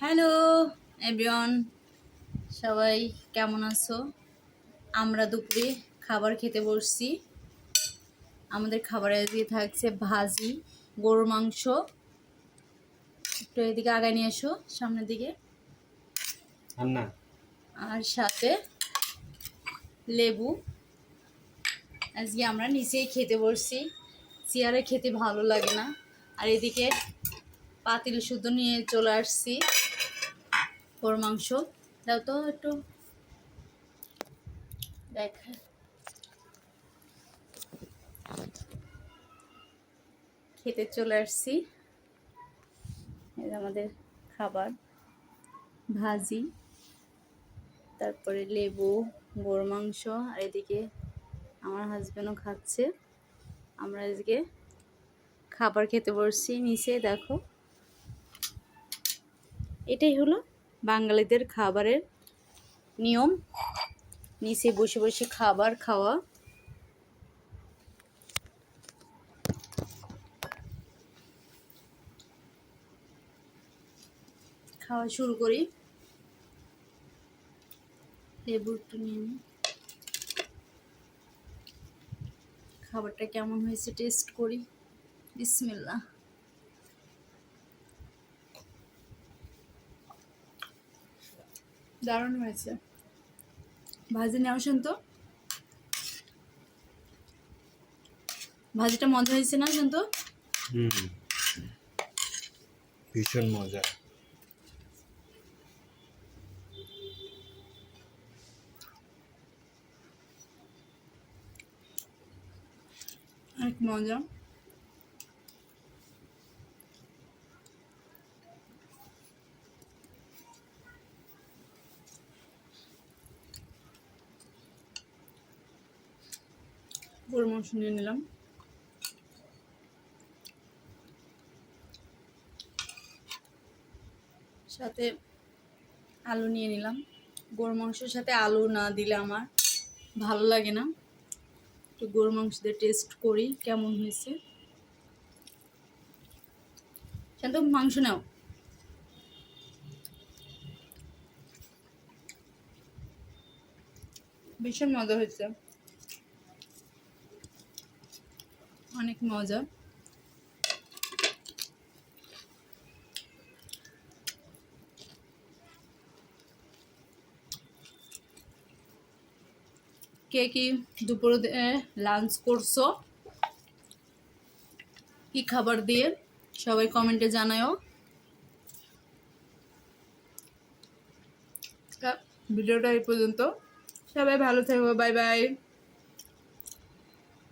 Hello everyone. সবাই কেমন আছো? আমরা দুপুরে খাবার খেতে বসছি। আমাদের খাবারে দিয়ে থাকছে ভাজি গরুর মাংস। একটু এদিকে আগায় নিয়ে এসো সামনের দিকে। আর আর সাথে লেবু। আজকে আমরা নিচেই খেতে বসছি। চেয়ারে খেতে ভালো লাগে না। আর এদিকে পাতিল শুদ্ধ নিয়ে চলে আসছি। ওর মাংস। দাও তো একটু। দেখ। খেতে চলে আসছি। আমাদের খাবার। ভাজি। তারপরে লেবু গরু মাংস, আর এদিকে আমার হাজব্যান্ডও খাচ্ছে। আমরা আজকে খাবার খেতে বসছি নিচে, দেখো। এটাই হলো বাঙালিদের খাবারের নিয়ম। নিচে বসে বসে খাবার খাওয়া। খাওয়া শুরু করি। লেবু একটু। খাবারটা কেমন হয়েছে টেস্ট করি। বিসমিল্লা দারুণ হয়েছে। ভাজি নেওয়া আসেন তো? ভাজিটা মজা হয়েছে না শুনতো হুম। ভীষণ মজা। অনেক মজা। গরু মাংস নিয়ে নিলাম। সাথে আলু নিয়ে নিলাম। গরু মাংসের সাথে আলু না দিলে আমার ভালো লাগে না। একটু গরু মাংস দিয়ে টেস্ট করি, কেমন হয়েছে। শান্ত মাংস নাও। ভীষণ মজা হয়েছে। অনেক মজা। কে কি দুপুরে লাঞ্চ করছ? কি খাবার দিয়ে? সবাই কমেন্টে জানাও তা ভিডিওটা এই পর্যন্ত। সবাই ভালো থাকো বাই বাই